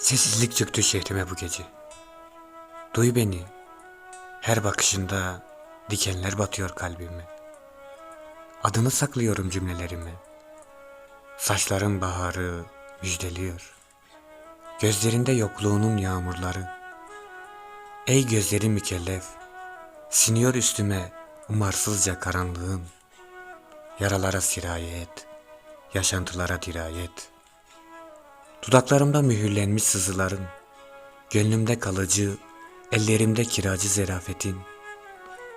Sessizlik çöktü şehrime bu gece. Duy beni. Her bakışında dikenler batıyor kalbime. Adını saklıyorum cümlelerime. Saçların baharı müjdeliyor. Gözlerinde yokluğunun yağmurları. Ey gözleri mükellef, siniyor üstüme umarsızca karanlığın. Yaralara sirayet, yaşantılara dirayet. Dudaklarımda mühürlenmiş sızıların, gönlümde kalıcı, ellerimde kiracı zerafetin,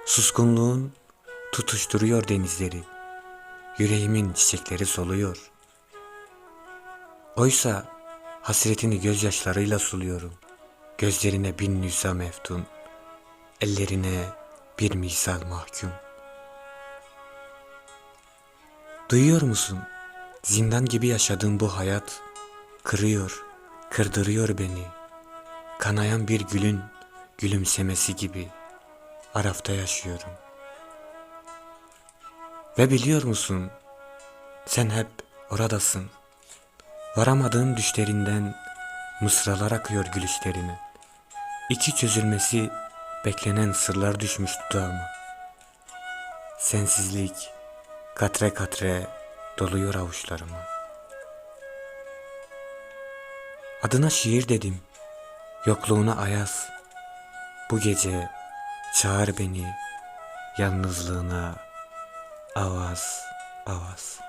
suskunluğun tutuşturuyor denizleri, yüreğimin çiçekleri soluyor. Oysa hasretini gözyaşlarıyla suluyorum, gözlerine bin nüsa meftun, ellerine bir misal mahkum. Duyuyor musun? Zindan gibi yaşadığım bu hayat kırıyor, kırdırıyor beni. Kanayan bir gülün gülümsemesi gibi Arafta yaşıyorum. Ve biliyor musun? Sen hep oradasın. Varamadığın düşlerinden mısralar akıyor gülüşlerine. İki çözülmesi beklenen sırlar düşmüş dudağıma. Sensizlik katre katre doluyor avuçlarıma. Adına şiir dedim, yokluğuna ayaz. Bu gece çağır beni yalnızlığına avaz avaz.